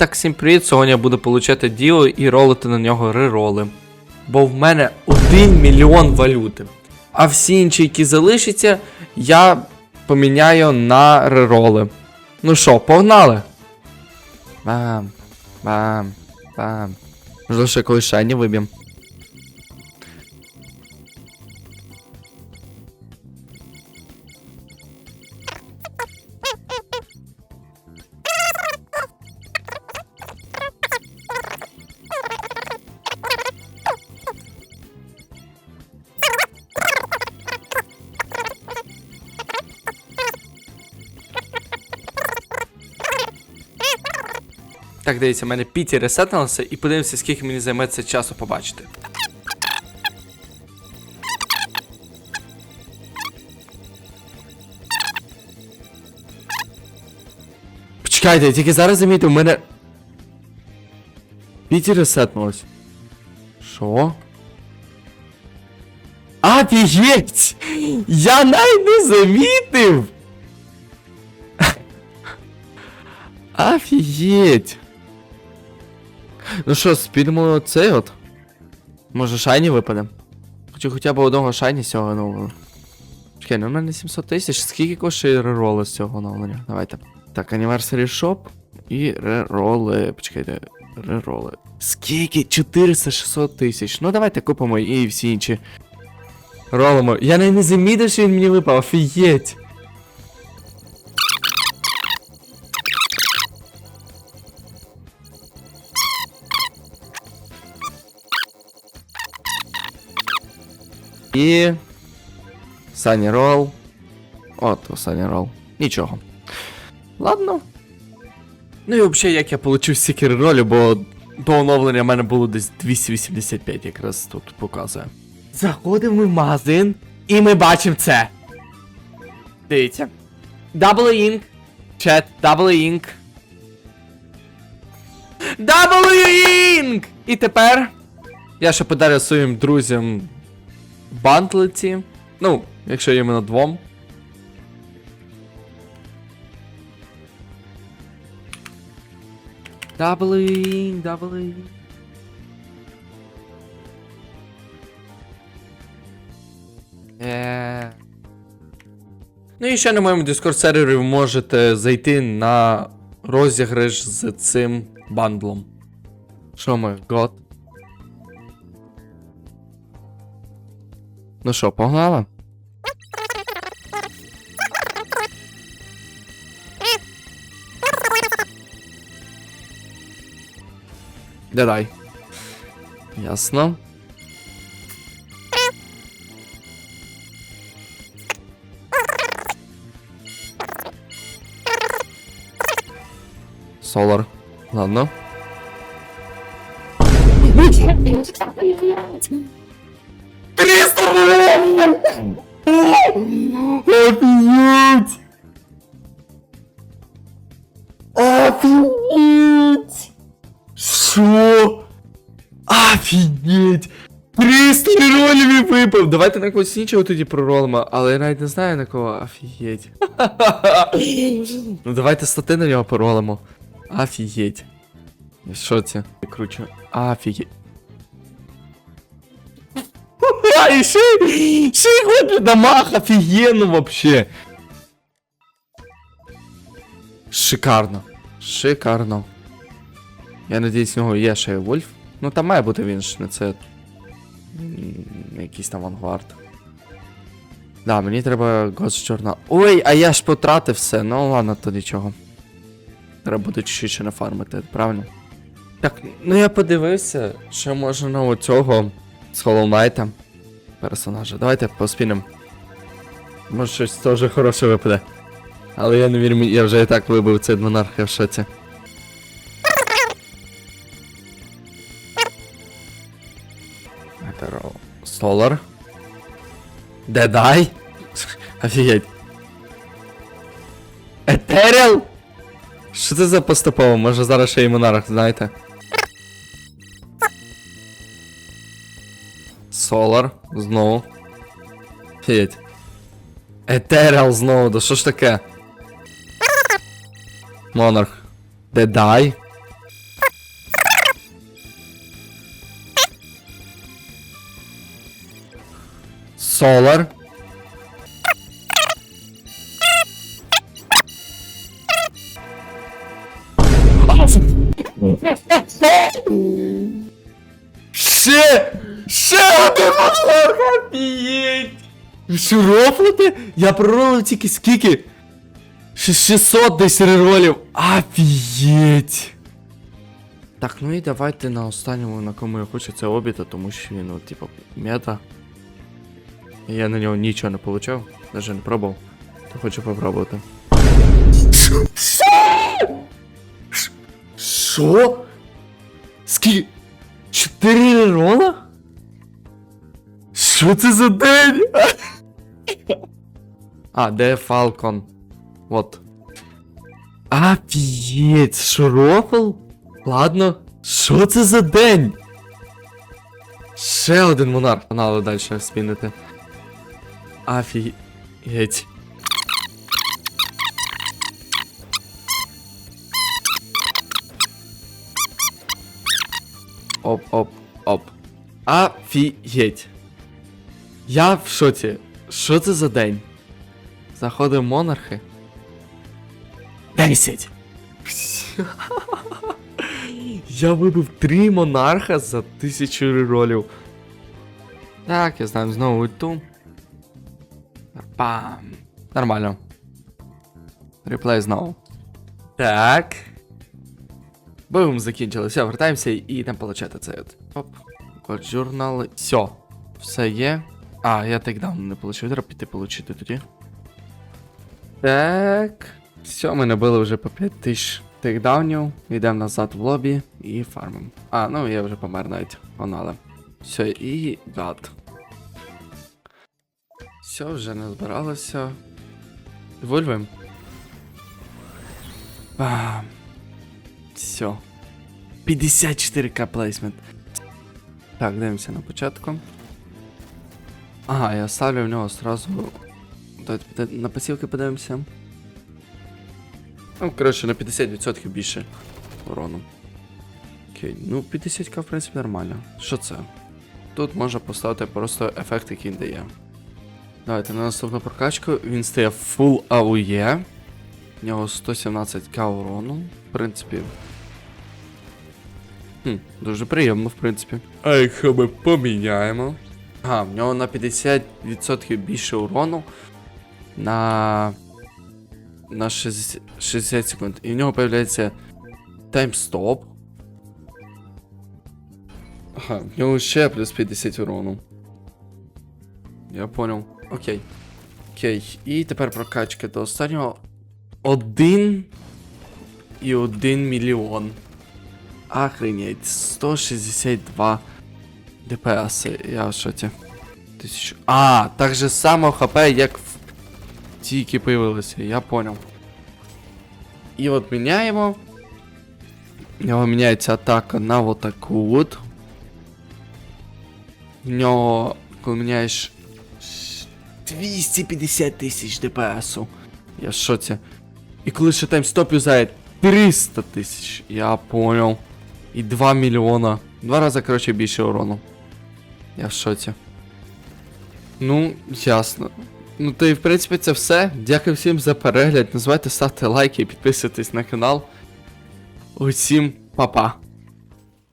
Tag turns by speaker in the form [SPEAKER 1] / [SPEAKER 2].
[SPEAKER 1] Так, всім привіт, сьогодні я буду получати діло і ролити на нього рероли. Бо в мене 1 мільйон валюти. А всі інші, які залишаться, я поміняю на рероли. Ну що, погнали? Бам, бам, бам. Можливо, ще колишені виб'ємо. виб'єм. Так, дивіться, в мене Піті ресетнулося і подивимося, скільки мені займе це часу побачити. Почекайте, я тільки зараз замітив, у мене. Піті ресетнулось. Що? Офігеть! Я навіть не замітив! Офігеть! Ну що, спільмо цей от? Може шайні випаде? Хочу хоча б одного шайні з цього нового. Чекай, ну в мене 700 тисяч. Скільки коштує рероли з цього оновлення? Давайте. Так, Anniversary Shop і рероли. Почекайте, рероли. Скільки? 400-600 тисяч. Ну давайте купимо і всі інші. Ролимо. Я не замітив, що він мені випав, офігеть. І. Сані рол. От, Сані рол. Нічого. Ладно. Ну і взагалі, як я получив стільки ролів, бо до оновлення в мене було десь 285 якраз тут показує. Заходимо в магазин, і ми бачимо це. Дивіться. Double Ink. Chat, Double Ink. Double Ink! І тепер я ще подарю своїм друзям бантлиці. Ну, якщо іменно двом. Doubling, doubling. Е. Ну і ще на моєму Discord сервері ви можете зайти на розіграш з цим бандлом. Що ми, год? Ну що, погнали? Дай. Ясно. Солар. Ладно. Офигеть! Офигеть! Що? Офігеть! 300 ролів випав! Давайте на когось іншого тоді проролимо, але я навіть не знаю на кого. Офігеть. ну давайте стати на нього поролимо. Офігеть. Що це? Круче. Офігеть. А, і ще, ще й ходить дамаг, офігенно вообще. Шикарно. Шикарно. Я надіюсь, в нього є ще Вольф. Ну там має бути він ж, не це. Якийсь там авангард. Да, мені треба Journal. Ой, а я ж потратив все. Ну ладно, то нічого. Треба буде чуть-чуть ще нафармити, правильно? Так, ну я подивився, що можна на оцього з Hollow Knight персонажа. Давайте поспінемо. Може щось теж хороше випаде. Але я не вірю, я вже і так вибив цей монарх, я в шоці. Солар. Дедай? Офігеть. Етеріал? Що це за поступово? Може зараз ще й монарх, знаєте? Solar, знову. Феть. Етеріал знову, да що ж таке? Монарх. Дедай. Солар. Oh! Ще один монолог! Офігеть! Ви що рофлите? Я проролив тільки скільки? Ще 600 десь реролів. Офігеть! Так, ну і давайте на останньому, на кому я хочу, це обіта, тому що він, ну, типу, мета. І Я на нього нічого не получав, навіть не пробував. То хочу попробувати. Що? Скільки? Чотири рола? Що це за день? А, де Фалкон? Вот. Офігеть, що рофл? Ладно. Що це за день? Ще один монарх. Погнали далі спінити. Офігеть. Оп, оп, оп. Офігеть. Я в шоці. Що це за день? Заходимо монархи. 10. Я вибив три монарха за тисячу реролів. Так, я знаю знову ульту. Пам. Нормально. Реплей знову. Так. Бум, закінчилося. Вертаємося і йдемо получати от. Оп. Код журнал. Все. Все є. А, я тейкдаун не получив. Треба піти получити тоді. Так. Все, ми набили вже по 5 тисяч тейкдаунів. Йдемо назад в лобі і фармимо. А, ну я вже помер навіть. Погнали. Все, і гад. Все, вже не збиралося. Вольвим. Бам. Все. 54к плейсмент. Так, дивимося на початку. Ага, я ставлю в нього сразу. Давайте на посілки подивимося. Ну, коротше, на 50% більше урону. Окей, ну 50к в принципі нормально. Що це? Тут можна поставити просто ефект, який дає. Давайте на наступну прокачку. Він стає full AUE. В нього 117к урону. В принципі. Хм, дуже приємно, в принципі. А якщо ми поміняємо. Ага, в нього на 50% більше урону. На. На 60, 60 секунд. І в нього появляється таймстоп. Ага, в нього ще плюс 50 урону. Я понял. Окей. Окей. І тепер прокачка до останнього. Один і один мільйон. Охренеть. 162 ДПС. Я в шоті. Тисячу. А, так же само хп, як в ті, які появилися. Я понял. І от міняємо. В нього міняється атака на вот таку от. В нього, коли міняєш 250 тисяч ДПСу. Я в шоці. І коли ще таймстоп юзає 300 тисяч. Я понял. І 2 мільйона. Два рази, коротше, більше урону. Я в шоці. Ну, ясно. Ну, то і в принципі це все. Дякую всім за перегляд. Не забувайте ставити лайки і підписуйтесь на канал. Усім па-па.